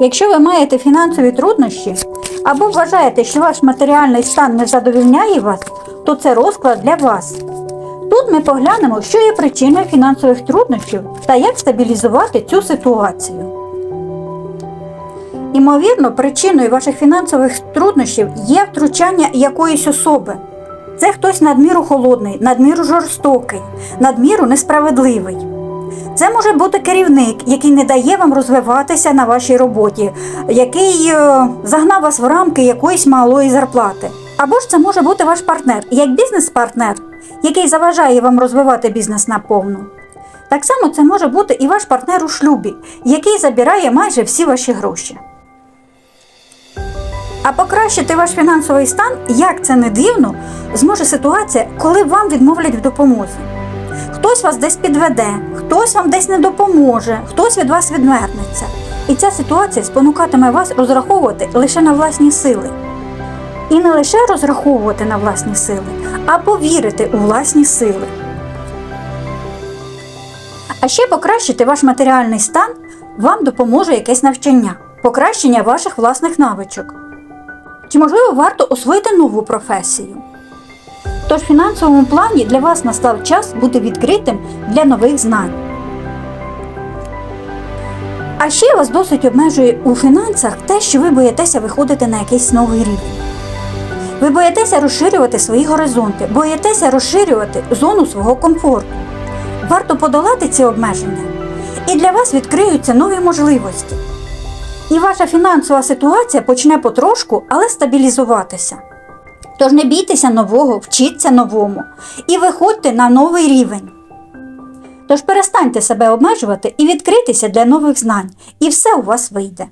Якщо ви маєте фінансові труднощі або вважаєте, що ваш матеріальний стан не задовільняє вас, то це розклад для вас. Тут ми поглянемо, що є причиною фінансових труднощів та як стабілізувати цю ситуацію. Імовірно, причиною ваших фінансових труднощів є втручання якоїсь особи. Це хтось надміру холодний, надміру жорстокий, надміру несправедливий. Це може бути керівник, який не дає вам розвиватися на вашій роботі, який е, загнав вас в рамки якоїсь малої зарплати. Або ж це може бути ваш партнер, як бізнес-партнер, який заважає вам розвивати бізнес наповну. Так само це може бути і ваш партнер у шлюбі, який забирає майже всі ваші гроші. А покращити ваш фінансовий стан, як це не дивно, зможе ситуація, коли вам відмовлять в допомозі. Хтось вас десь підведе, хтось вам десь не допоможе, хтось від вас відвернеться. І ця ситуація спонукатиме вас розраховувати лише на власні сили. І не лише розраховувати на власні сили, а повірити у власні сили. А ще покращити ваш матеріальний стан вам допоможе якесь навчання, покращення ваших власних навичок. Чи можливо варто освоїти нову професію? Тож в фінансовому плані для вас настав час бути відкритим для нових знань. А ще вас досить обмежує у фінансах те, що ви боїтеся виходити на якийсь новий рівень. Ви боїтеся розширювати свої горизонти, боїтеся розширювати зону свого комфорту. Варто подолати ці обмеження, і для вас відкриються нові можливості. І ваша фінансова ситуація почне потрошку, але стабілізуватися. Тож не бійтеся нового, вчіться новому і виходьте на новий рівень. Тож перестаньте себе обмежувати і відкритися для нових знань, і все у вас вийде.